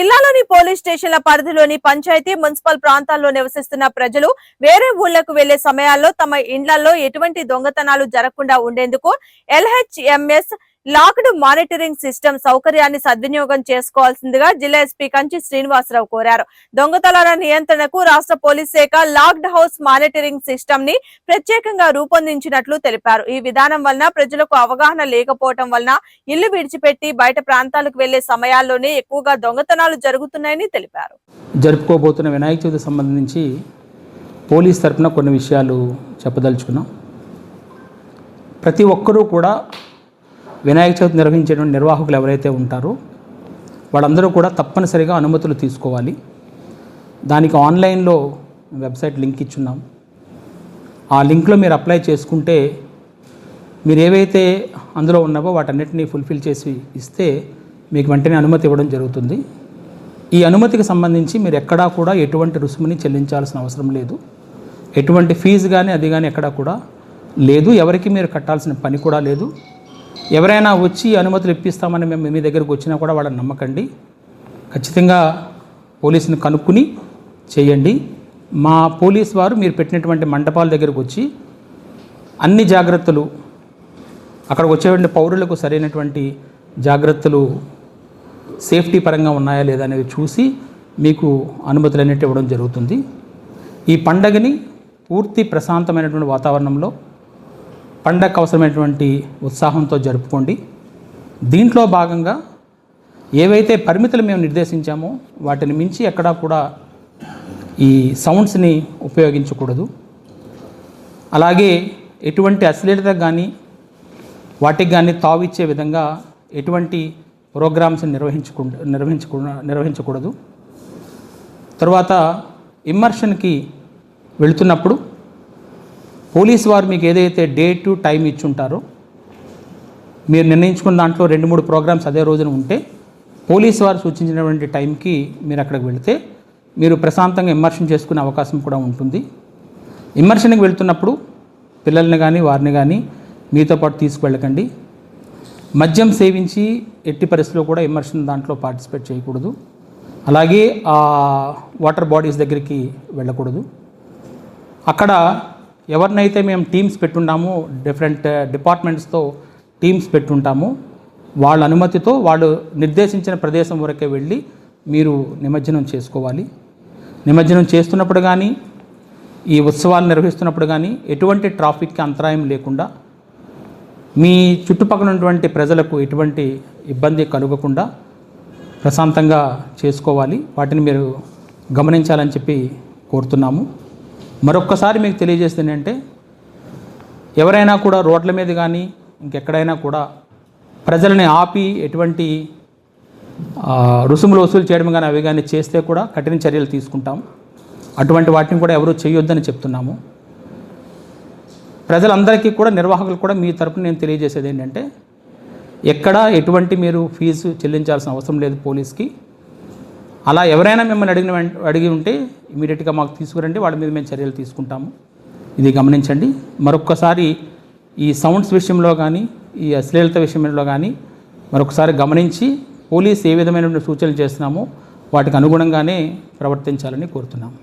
జిల్లాలోని పోలీస్ స్టేషన్ల పరిధిలోని పంచాయతీ మున్సిపల్ ప్రాంతాల్లో నివసిస్తున్న ప్రజలు వేరే ఊళ్ళకు వెళ్ళే సమయాల్లో తమ ఇండ్లలో ఎటువంటి దొంగతనాలు జరగకుండా ఉండేందుకు ఎల్హెచ్ఎంఎస్ లాక్డ్ మానిటరింగ్ సిస్టమ్ సౌకర్యాన్ని సద్వినియోగం చేసుకోవాల్సిందిగా జిల్లా ఎస్పీ కంచి శ్రీనివాసరావు కోరారు. దొంగతనాల నియంత్రణకు రాష్ట్ర పోలీస్ శాఖ లాక్డ్ హౌస్ మానిటరింగ్ సిస్టమ్ని ప్రత్యేకంగా రూపొందించినట్లు తెలిపారు. ఈ విధానం వలన ప్రజలకు అవగాహన లేకపోవటం వలన ఇల్లు విడిచిపెట్టి బయట ప్రాంతాలకు వెళ్ళే సమయాల్లోనే ఎక్కువగా దొంగతనాలు జరుగుతున్నాయని తెలిపారు. జరుపుకోబోతున్న వినాయక చవితి సంబంధించి పోలీస్ తరఫున కొన్ని విషయాలు చెప్పదలుచుకున్నాం. ప్రతి ఒక్కరూ కూడా వినాయక చవితి నిర్వహించేటువంటి నిర్వాహకులు ఎవరైతే ఉంటారో వాళ్ళందరూ కూడా తప్పనిసరిగా అనుమతులు తీసుకోవాలి. దానికి ఆన్లైన్లో వెబ్సైట్ లింక్ ఇచ్చున్నాం. ఆ లింక్లో మీరు అప్లై చేసుకుంటే మీరు ఏవైతే అందులో ఉన్నావో వాటన్నిటిని ఫుల్ఫిల్ చేసి ఇస్తే మీకు వెంటనే అనుమతి ఇవ్వడం జరుగుతుంది. ఈ అనుమతికి సంబంధించి మీరు ఎక్కడా కూడా ఎటువంటి రుసుముని చెల్లించాల్సిన అవసరం లేదు. ఎటువంటి ఫీజు కానీ అది కానీ ఎక్కడా కూడా లేదు. ఎవరికి మీరు కట్టాల్సిన పని కూడా లేదు. ఎవరైనా వచ్చి అనుమతులు ఇప్పిస్తామని మేము మీ దగ్గరకు వచ్చినా కూడా వాళ్ళని నమ్మకండి. ఖచ్చితంగా పోలీసుని కనుక్కుని చేయండి. మా పోలీస్ వారు మీరు పెట్టినటువంటి మండపాల దగ్గరకు వచ్చి అన్ని జాగ్రత్తలు అక్కడికి వచ్చేటువంటి పౌరులకు సరైనటువంటి జాగ్రత్తలు సేఫ్టీ పరంగా ఉన్నాయా లేదా అనేది చూసి మీకు అనుమతులు అనేవి ఇవ్వడం జరుగుతుంది. ఈ పండగని పూర్తి ప్రశాంతమైనటువంటి వాతావరణంలో పండగకు అవసరమైనటువంటి ఉత్సాహంతో జరుపుకోండి. దీంట్లో భాగంగా ఏవైతే పరిమితులు మేము నిర్దేశించామో వాటిని మించి ఎక్కడా కూడా ఈ సౌండ్స్ని ఉపయోగించకూడదు. అలాగే ఎటువంటి అశ్లీలత కానీ వాటికి కానీ తావిచ్చే విధంగా ఎటువంటి ప్రోగ్రామ్స్ నిర్వహించకు నిర్వహించకు నిర్వహించకూడదు. తర్వాత ఇమ్మర్షన్కి వెళుతున్నప్పుడు పోలీస్ వారు మీకు ఏదైతే డేట్ టైం ఇచ్చుంటారో మీరు నిర్ణయించుకున్న దాంట్లో రెండు మూడు ప్రోగ్రామ్స్ అదే రోజున ఉంటే పోలీస్ వారు సూచించినటువంటి టైంకి మీరు అక్కడికి వెళితే మీరు ప్రశాంతంగా ఇమ్మర్షన్ చేసుకునే అవకాశం కూడా ఉంటుంది. ఇమ్మర్షన్కి వెళ్తున్నప్పుడు పిల్లల్ని కానీ వారిని కానీ మీతో పాటు తీసుకువెళ్ళకండి. మద్యం సేవించి ఎట్టి పరిస్థితిలో కూడా ఇమ్మర్షన్ దాంట్లో పార్టిసిపేట్ చేయకూడదు. అలాగే ఆ వాటర్ బాడీస్ దగ్గరికి వెళ్ళకూడదు. అక్కడ ఎవరినైతే మేము టీమ్స్ పెట్టుంటామో డిఫరెంట్ డిపార్ట్మెంట్స్తో టీమ్స్ పెట్టుంటామో వాళ్ళ అనుమతితో వాళ్ళు నిర్దేశించిన ప్రదేశం వరకే వెళ్ళి మీరు నిమజ్జనం చేసుకోవాలి. నిమజ్జనం చేస్తున్నప్పుడు కానీ ఈ ఉత్సవాలు నిర్వహిస్తున్నప్పుడు కానీ ఎటువంటి ట్రాఫిక్కి అంతరాయం లేకుండా మీ చుట్టుపక్కల ఉన్నటువంటి ప్రజలకు ఎటువంటి ఇబ్బంది కలగకుండా ప్రశాంతంగా చేసుకోవాలి. వాటిని మీరు గమనించాలని చెప్పి కోరుతున్నాము. మరొక్కసారి మీకు తెలియజేస్తుంది ఏంటంటే ఎవరైనా కూడా రోడ్ల మీద కానీ ఇంకెక్కడైనా కూడా ప్రజలని ఆపి ఎటువంటి రుసుములు వసూలు చేయడం కానీ అవి కానీ చేస్తే కూడా కఠిన చర్యలు తీసుకుంటాం. అటువంటి వాటిని కూడా ఎవరూ చేయొద్దని చెప్తున్నాము. ప్రజలందరికీ కూడా నిర్వాహకులు కూడా మీ తరపున నేను తెలియజేసేది ఏంటంటే ఎక్కడ ఎటువంటి మీరు ఫీజు చెల్లించాల్సిన అవసరం లేదు పోలీస్కి. అలా ఎవరైనా మిమ్మల్ని అడిగిన అడిగి ఉంటే ఇమీడియట్గా మాకు తీసుకురండి వాళ్ళ మీద మేము చర్యలు తీసుకుంటాము. ఇది గమనించండి. మరొక్కసారి ఈ సౌండ్స్ విషయంలో కానీ ఈ అశ్లీలత విషయంలో కానీ మరొకసారి గమనించి పోలీస్ ఏ విధమైనటువంటి సూచనలు చేస్తున్నామో వాటికి అనుగుణంగానే ప్రవర్తించాలని కోరుతున్నాము.